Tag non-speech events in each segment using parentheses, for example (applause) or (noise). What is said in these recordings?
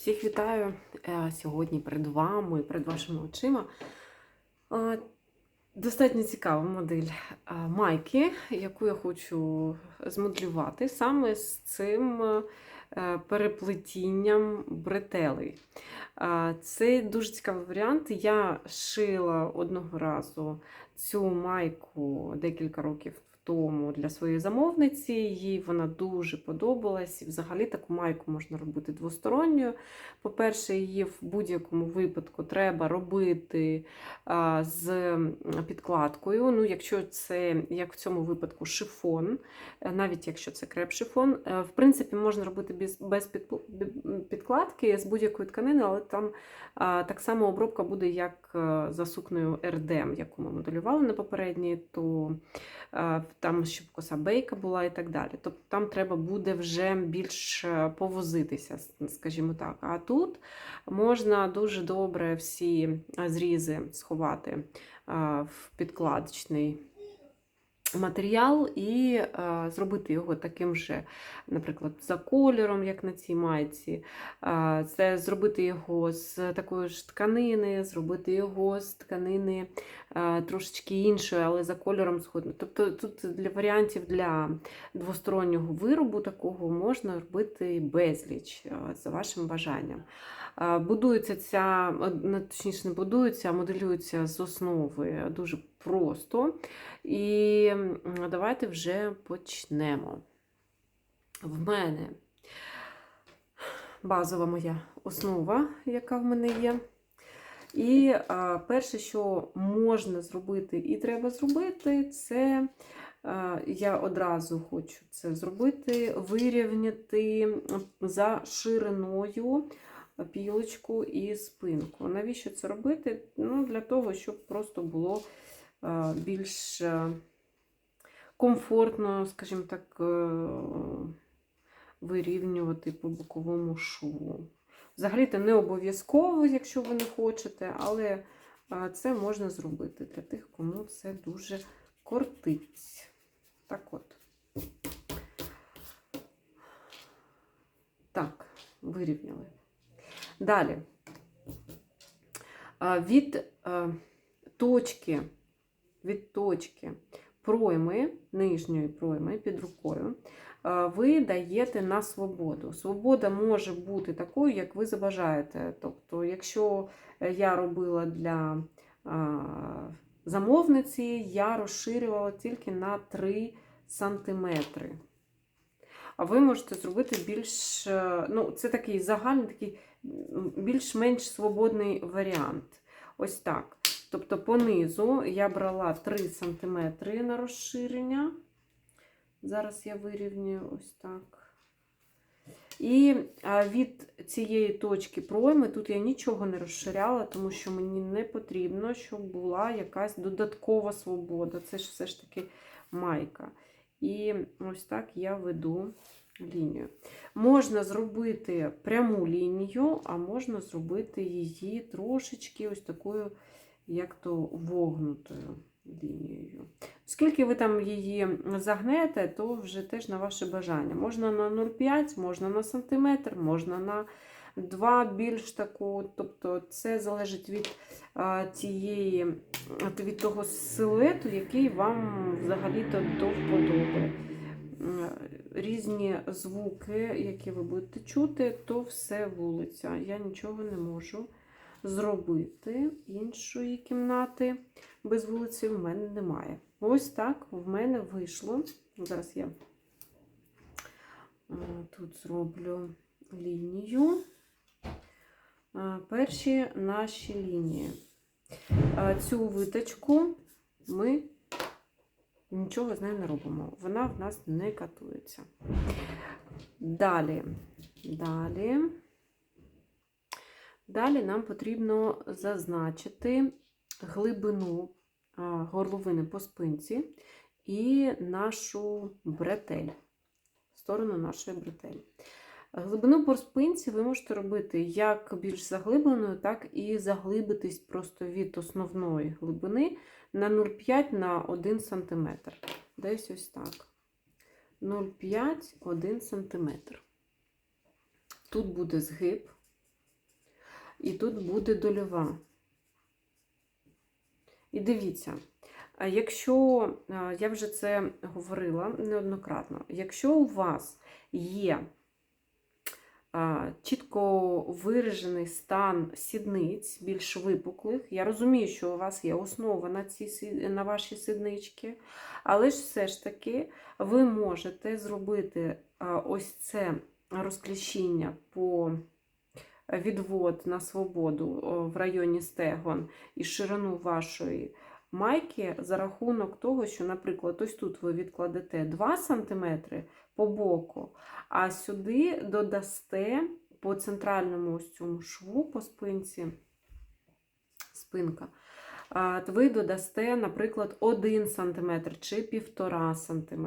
Всіх вітаю Е, сьогодні перед вами, перед вашими очима. Достатньо цікава модель е, майки, яку я хочу змоделювати саме з цим е, переплетінням бретелей. Це дуже цікавий варіант. Я шила одного разу цю майку декілька років тому для своєї замовниці. Їй вона дуже подобалась. І взагалі таку майку можна робити двосторонньою. По-перше, її в будь-якому випадку треба робити з підкладкою. Ну, якщо це, як в цьому випадку, шифон, е, навіть якщо це креп-шифон, е, в принципі, можна робити без, без підкладки з будь-якої тканини, але там так само обробка буде як е, за сукнею РДМ, яку ми моделювали на попередній, то там щоб коса бейка була і так далі. Тобто там треба буде вже більш е, повозитися, скажімо так. А тут можна дуже добре всі е, зрізи сховати е, в підкладочний матеріал і е, зробити його таким же, наприклад, за кольором, як на цій майці. Е, Це зробити його з такої ж тканини, зробити його з тканини е, трошечки іншої, але за кольором сходно. Тобто тут для варіантів для двостороннього виробу такого можна робити безліч е, за вашим бажанням. Е, Будується ця, точніше, не будується, а моделюється з основи дуже просто. І давайте вже почнемо. В мене базова моя основа, яка в мене є. І а, перше, що можна зробити і треба зробити, це а, я одразу хочу це зробити, вирівняти за шириною пілочку і спинку. Навіщо це робити? Ну, Для того, щоб просто було більш комфортно, скажімо так, е, вирівнювати по боковому шву. Взагалі-то не обов'язково, якщо ви не хочете, але це можна зробити для тих, кому це дуже кортить. Так от. Так, вирівняли. Далі. Від точки, від точки пройми, нижньої пройми під рукою, ви даєте на свободу. Свобода може бути такою, як ви забажаєте. Тобто, якщо я робила для замовниці, я розширювала тільки на 3 сантиметри. А ви можете зробити більш, е, ну, це такий загальний, такий більш-менш свободний варіант. Ось так. Тобто понизу я брала 3 см на розширення. Зараз я вирівнюю ось так. І від цієї точки пройми тут я нічого не розширяла, тому що мені не потрібно, щоб була якась додаткова свобода. Це ж все ж таки майка. І ось так я веду лінію. Можна зробити пряму лінію, а можна зробити її трошечки ось такою, як то вогнутою лінією. Скільки ви там її загнете, то вже теж на ваше бажання. Можна на 0,5, можна на сантиметр, можна на 2 більш таку. Тобто це залежить від тієї, від того силуету, який вам взагалі-то до вподоби. Різні звуки, які ви будете чути, то все вулиця. Я нічого не можу зробити. Іншої кімнати без вулиці в мене немає. Ось так в мене вийшло. Зараз я е, тут зроблю лінію. Е, Перші наші лінії. Е, Цю виточку ми нічого з нею не робимо. Вона в нас не катується. Далі. Далі. Далі нам потрібно зазначити глибину горловини по спинці і нашу бретель, сторону нашої бретелі. Глибину по спинці ви можете робити як більш заглибленою, так і заглибитись просто від основної глибини на 0,5 на 1 см. Десь ось так. 0,5 1 см. Тут буде згиб. І тут буде дольова. І дивіться, якщо, я вже це говорила неоднократно, якщо у вас є чітко виражений стан сідниць, більш випуклих, я розумію, що у вас є основа на, ці, на ваші сіднички, але ж все ж таки ви можете зробити ось це розкліщення по відвод на свободу в районі стегон і ширину вашої майки за рахунок того, що, наприклад, ось тут ви відкладете 2 см по боку, а сюди додасте по центральному ось цьому шву по спинці, спинка, ви додасте, наприклад, 1 см чи 1,5 см.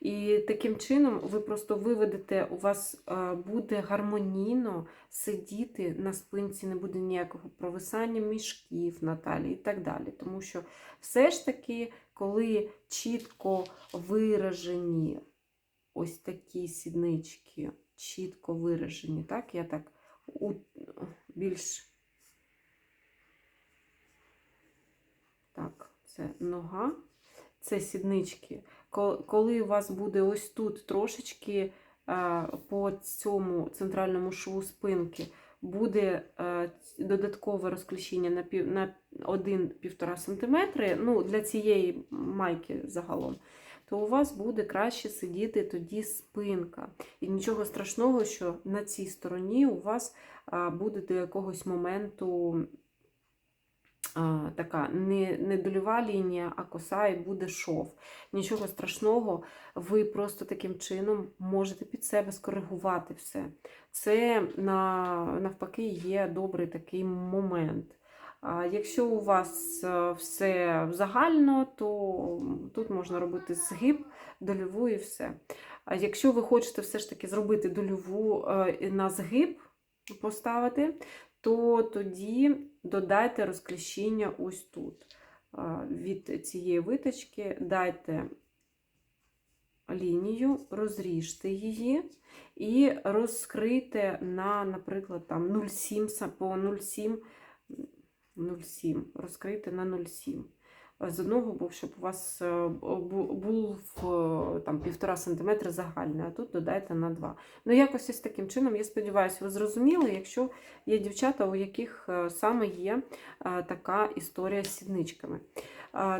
І таким чином ви просто виведете, у вас е, буде гармонійно сидіти на спинці, не буде ніякого провисання мішків на і так далі. Тому що все ж таки, коли чітко виражені ось такі сіднички, чітко виражені, так, я так у, більш так, це нога, це сіднички. Ко- Коли у вас буде ось тут трошечки по цьому центральному шву спинки буде додаткове розключення на, пів, на 1-1,5 см, ну, для цієї майки загалом, то у вас буде краще сидіти тоді спинка. І нічого страшного, що на цій стороні у вас буде до якогось моменту така не, не дольова лінія, а коса і буде шов. Нічого страшного, ви просто таким чином можете під себе скоригувати все. Це на, навпаки є добрий такий момент. Якщо у вас е, все загально, то тут можна робити згиб, дольову і все. А якщо ви хочете все ж таки зробити дольову е, на згиб, поставити, то тоді додайте розкліщення ось тут. Від цієї виточки дайте лінію, розріжте її і розкрийте на, наприклад, там 0,7 по 0,7 0,7. Розкрийте на 0,7. З одного боку, щоб у вас е, був е, там 1,5 см загальний, а тут додайте на 2. Ну, якось ось таким чином, я сподіваюся, ви зрозуміли, якщо є дівчата, у яких е, саме є така історія з сідничками.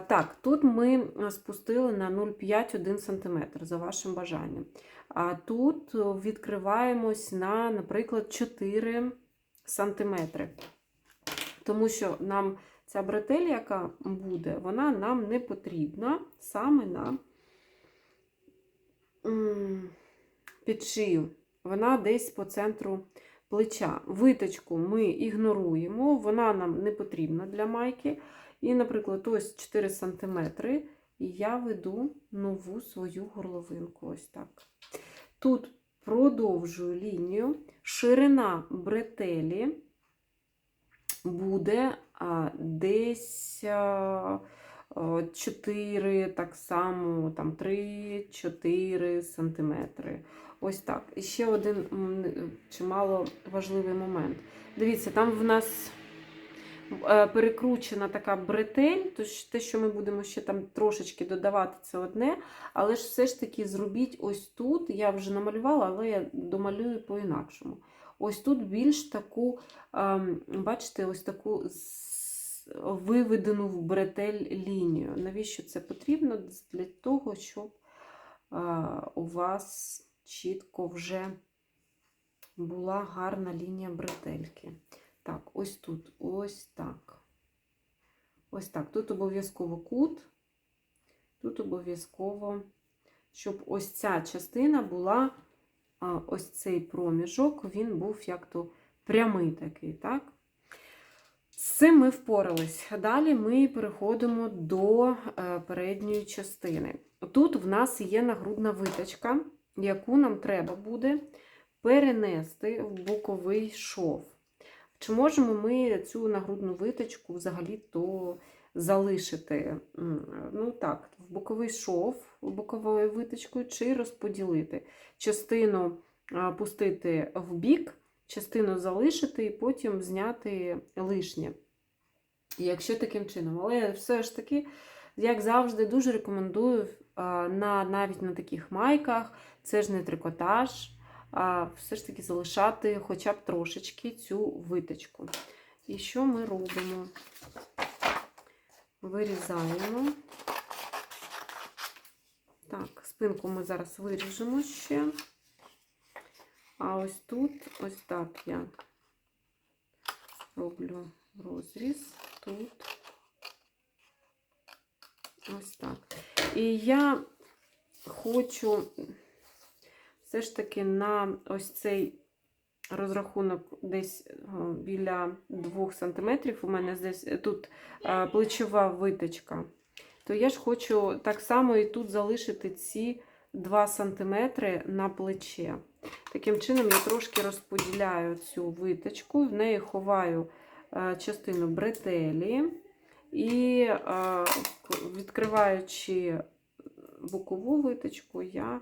Так, тут ми спустили на 0,5-1 см за вашим бажанням. А тут відкриваємось на, наприклад, 4 см. Тому що нам ця бретель, яка буде, вона нам не потрібна саме на підшию. Вона десь по центру плеча. Виточку ми ігноруємо, вона нам не потрібна для майки. І, наприклад, ось 4 см, і я веду нову свою горловинку. Ось так. Тут продовжую лінію, ширина бретелі буде а, десь а, а, 4, так само, там 3-4 сантиметри. Ось так. І ще один чимало важливий момент. Дивіться, там в нас е, перекручена така бретель, тож те, що ми будемо ще там трошечки додавати, це одне. Але ж все ж таки зробіть ось тут, я вже намалювала, але я домалюю по-інакшому. Ось тут більш таку, ем, бачите, ось таку виведену в бретель лінію. Навіщо це потрібно? Для того, щоб е, у вас чітко вже була гарна лінія бретельки. Так, ось тут, ось так. Ось так. Тут обов'язково кут, тут обов'язково, щоб ось ця частина була, ось цей проміжок, він був як то прямий такий, так? З цим ми впорались. Далі ми переходимо до е, передньої частини. Тут в нас є нагрудна виточка, яку нам треба буде перенести в боковий шов. Чи можемо ми цю нагрудну виточку взагалі-то залишити ну так, в боковий шов боковою виточкою, чи розподілити частину пустити в бік, частину залишити і потім зняти лишнє. Якщо таким чином. Але все ж таки, як завжди, дуже рекомендую на, навіть на таких майках, це ж не трикотаж, а все ж таки залишати хоча б трошечки цю виточку. І що ми робимо? Вирізаємо. Так, спинку ми зараз виріжемо ще. А ось тут, ось так я роблю розріз. Тут. Ось так. І я хочу все ж таки на ось цей розрахунок десь біля 2 см, у мене десь тут плечова виточка, то я ж хочу так само і тут залишити ці 2 см на плече. Таким чином я трошки розподіляю цю виточку, в неї ховаю е, частину бретелі і е, відкриваючи бокову виточку, я,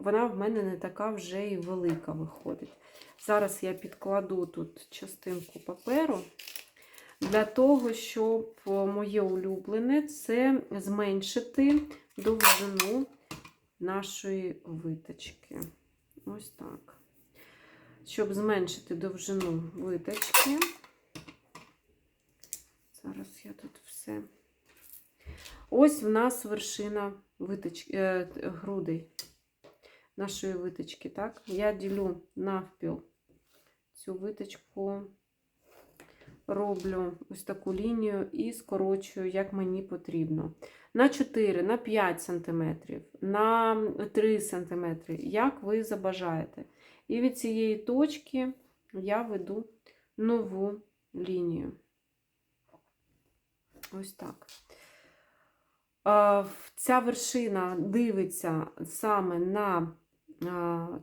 вона в мене не така вже і велика виходить. Зараз я підкладу тут частинку паперу для того, щоб моє улюблене це зменшити довжину нашої виточки. Ось так. Щоб зменшити довжину виточки. Зараз я тут все. Ось в нас вершина виточки, е, грудей нашої виточки. Так? Я ділю навпіл цю виточку, роблю ось таку лінію і скорочую, як мені потрібно. На 4, на 5 см, на 3 см, як ви забажаєте. І від цієї точки я веду нову лінію. Ось так. Ця вершина дивиться саме на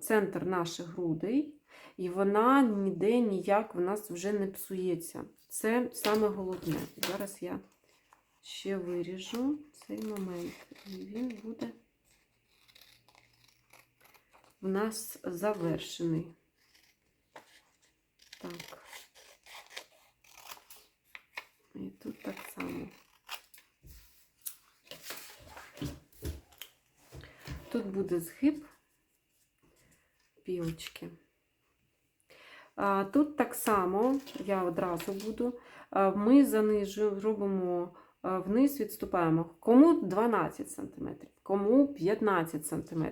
центр наших грудей, і вона ніде ніяк в нас вже не псується. Це саме головне. Зараз я ще виріжу цей момент, і він буде в нас завершений. Так. І тут так само. Тут буде згиб пілочки. А, Тут так само, я одразу буду, ми занижуємо, робимо вниз, відступаємо. Кому 12 см, кому 15 см.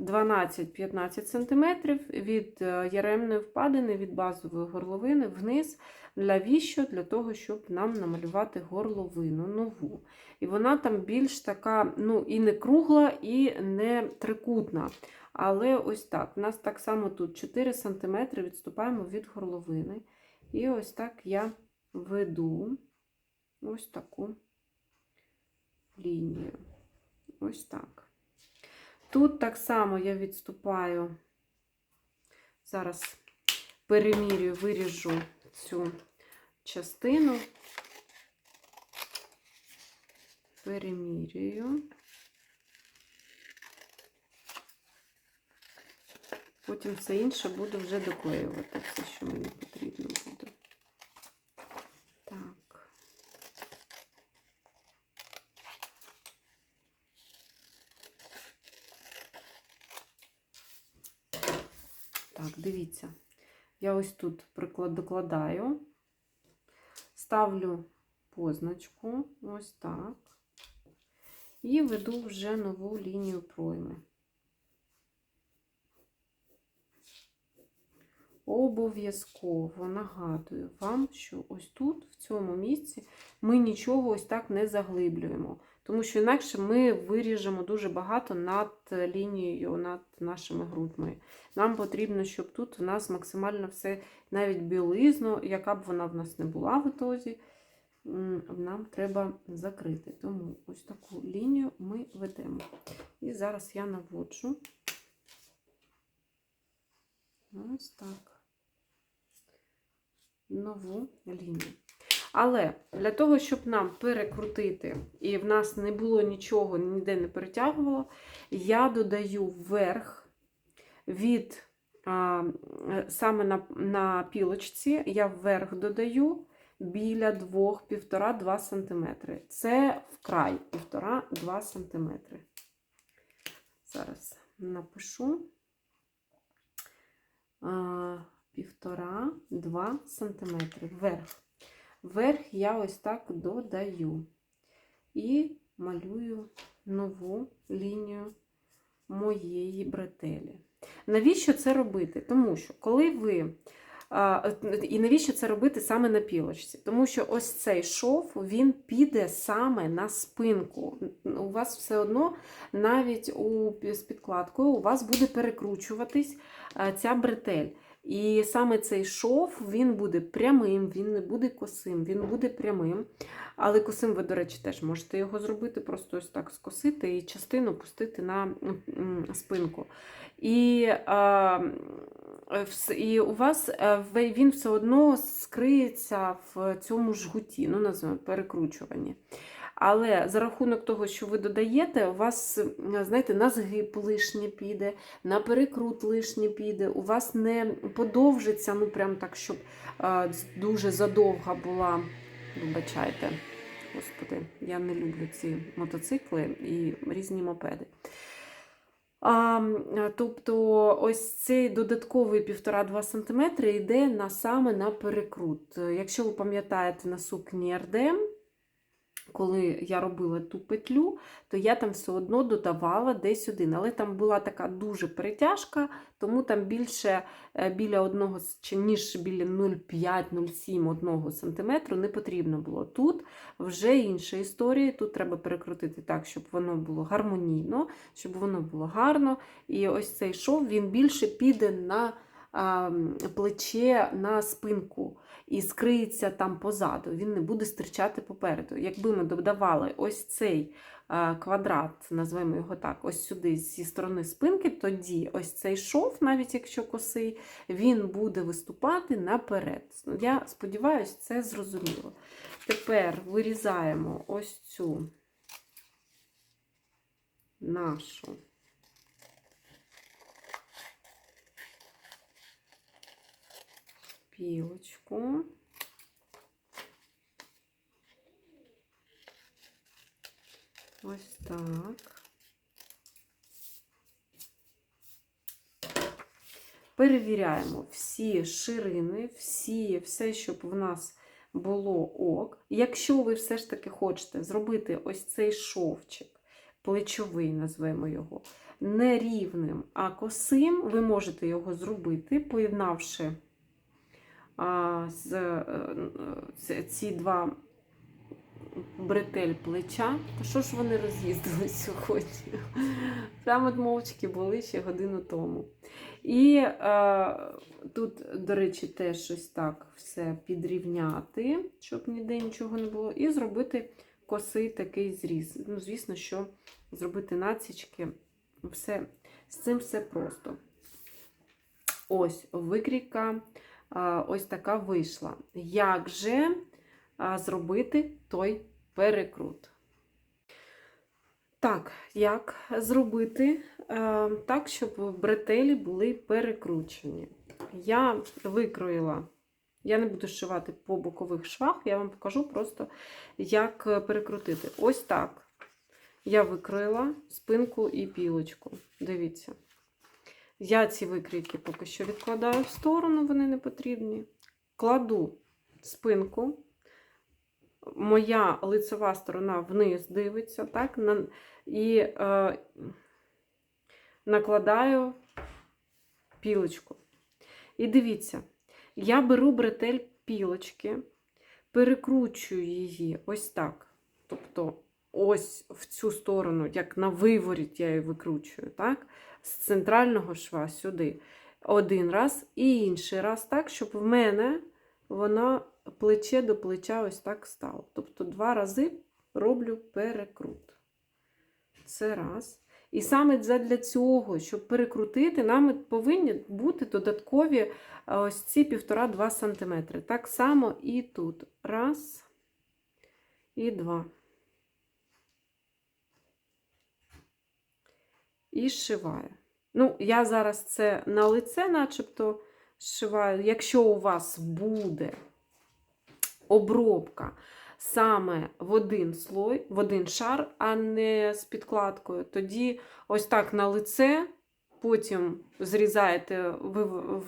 12-15 см від е, яремної впадини, від базової горловини вниз для віщо, для того, щоб нам намалювати горловину нову. І вона там більш така, ну, і не кругла, і не трикутна. Але ось так. У нас так само тут 4 см відступаємо від горловини. І ось так я веду ось таку лінію. Ось так. Тут так само я відступаю, зараз перемірюю, виріжу цю частину, перемірюю. Потім все інше буду вже доклеювати, все, що мені потрібно буде. Так. Так, дивіться, я ось тут приклад докладаю, ставлю позначку, ось так, і веду вже нову лінію пройми. Обов'язково нагадую вам, що ось тут, в цьому місці, ми нічого ось так не заглиблюємо. Тому що інакше ми виріжемо дуже багато над лінією, над нашими грудьми. Нам потрібно, щоб тут у нас максимально все, навіть білизну, яка б вона в нас не була в ітозі, нам треба закрити. Тому ось таку лінію ми ведемо. І зараз я наводжу. Ось так. Нову лінію. Але для того, щоб нам перекрутити, і в нас не було нічого, ніде не перетягувало, я додаю вверх від а, саме на, на пілочці я вверх додаю біля 2-1,5-2 см. Це вкрай 1,5-2 см. Зараз напишу а, 1,5-2 см вверх. Вверх я ось так додаю і малюю нову лінію моєї бретелі. Навіщо це робити? Тому що коли ви. І навіщо це робити саме на пілочці? Тому що ось цей шов він піде саме на спинку. У вас все одно навіть у, з підкладкою у вас буде перекручуватись ця бретель. І саме цей шов він буде прямим, він не буде косим, він буде прямим. Але косим ви, до речі, теж можете його зробити, просто ось так скосити і частину пустити на спинку. І, а, і у вас е, він все одно скриється в цьому жгуті, ну, називаємо перекручуванні. Але за рахунок того, що ви додаєте, у вас, знаєте, на згиб лишнє піде, на перекрут лишнє піде, у вас не подовжиться, ну прям так, щоб дуже задовга була. Вибачайте, господи, я не люблю ці мотоцикли і різні мопеди. А, тобто, ось цей додатковий 1,5-2 см йде на, саме на перекрут. Якщо ви пам'ятаєте на сукні РДМ, коли я робила ту петлю, то я там все одно додавала десь один. Але там була така дуже перетяжка, тому там більше е, біля одного, чи ніж біля 0,5-0,7 одного сантиметру не потрібно було. Тут вже інша історія. Тут треба перекрутити так, щоб воно було гармонійно, щоб воно було гарно. І ось цей шов він більше піде на плече, на спинку і скриється там позаду. Він не буде стирчати попереду. Якби ми додавали ось цей квадрат, назвемо його так, ось сюди зі сторони спинки, тоді ось цей шов, навіть якщо косий, він буде виступати наперед. Я сподіваюся, це зрозуміло. Тепер вирізаємо ось цю нашу. Пілочку. Ось так. Перевіряємо всі ширини, всі, все, щоб в нас було ок. Якщо ви все ж таки хочете зробити ось цей шовчик, плечовий, назвемо його, не рівним, а косим, ви можете його зробити, поєднавши з, е, ці два бретель плеча. Та що ж вони роз'їздили (laughs) сьогодні? Прямо от мовчки були ще годину тому. І е, тут, до речі, теж щось так все підрівняти, щоб ніде нічого не було, і зробити косий такий зріз. Ну, звісно, що зробити націчки, все, з цим все просто. Ось викрійка ось така вийшла. Як же зробити той перекрут? Так, як зробити так, щоб бретелі були перекручені? Я викроїла, я не буду шивати по бокових швах, я вам покажу просто, як е, перекрутити. Ось так. Я викроїла спинку і пілочку. Дивіться. Я ці викрійки поки що відкладаю в сторону, вони не потрібні. Кладу спинку. Моя лицева сторона вниз дивиться, так? І е, накладаю пілочку. І дивіться, я беру бретель пілочки, перекручую її ось так. Тобто, ось в цю сторону, як на виворіт, я її викручую, так? З центрального шва сюди. Один раз і інший раз так, щоб в мене вона плече до плеча ось так стало. Тобто два рази роблю перекрут. Це раз. І саме для цього, щоб перекрутити, нам повинні бути додаткові е, ось ці 1,5-2 см. Так само і тут. Раз і два. І зшиваю. Ну, я зараз це на лице, начебто, зшиваю. Якщо у вас буде обробка саме в один слой, в один шар, а не з підкладкою, тоді ось так на лице, потім зрізаєте,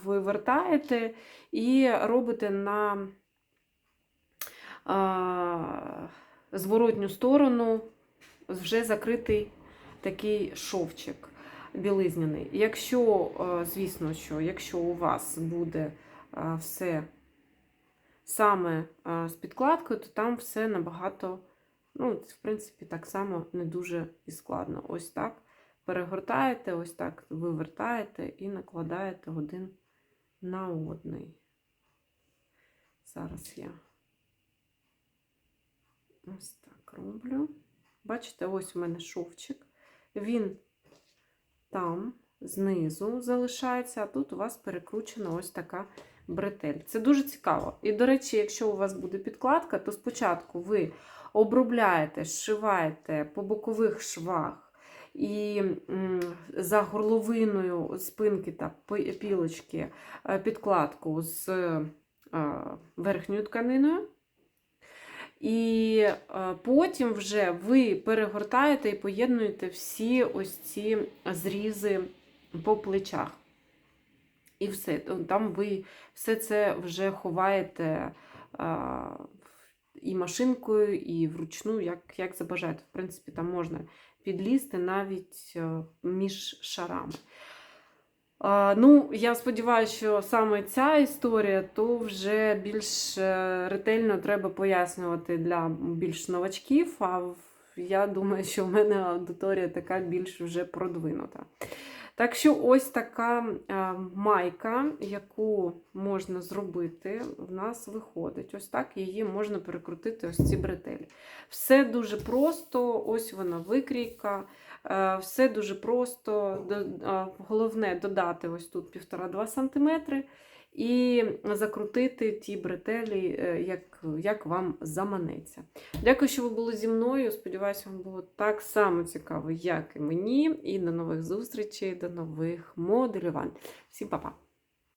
вивертаєте і робите на зворотню сторону вже закритий такий шовчик білизняний. Якщо, е, звісно, що якщо у вас буде е, все саме е, з підкладкою, то там все набагато, ну, в принципі, так само не дуже і складно. Ось так перегортаєте, ось так вивертаєте і накладаєте один на одний. Зараз я ось так роблю. Бачите, ось у мене шовчик. Він там знизу залишається, а тут у вас перекручена ось така бретель. Це дуже цікаво. І, до речі, якщо у вас буде підкладка, то спочатку ви обробляєте, зшиваєте по бокових швах і за горловиною спинки та пілочки е, підкладку з е, верхньою тканиною. І е, потім вже ви перегортаєте і поєднуєте всі ось ці зрізи по плечах. І все. Там ви все це вже ховаєте а, і машинкою, і вручну, як, як забажаєте. В принципі, там можна підлізти навіть е, між шарами. Ну, я сподіваюся, що саме ця історія то вже більш е, ретельно треба пояснювати для більш новачків. А я думаю, що в мене аудиторія така більш вже продвинута. Так що ось така е, майка, яку можна зробити, в нас виходить. Ось так її можна перекрутити ось ці бретелі. Все дуже просто, ось вона викрійка. Е, Все дуже просто. Головне додати ось тут 1,5-2 см і закрутити ті бретелі, е, як, як вам заманеться. Дякую, що ви були зі мною. Сподіваюся, вам було так само цікаво, як і мені. І до нових зустрічей, до нових моделювань. Всім па-па!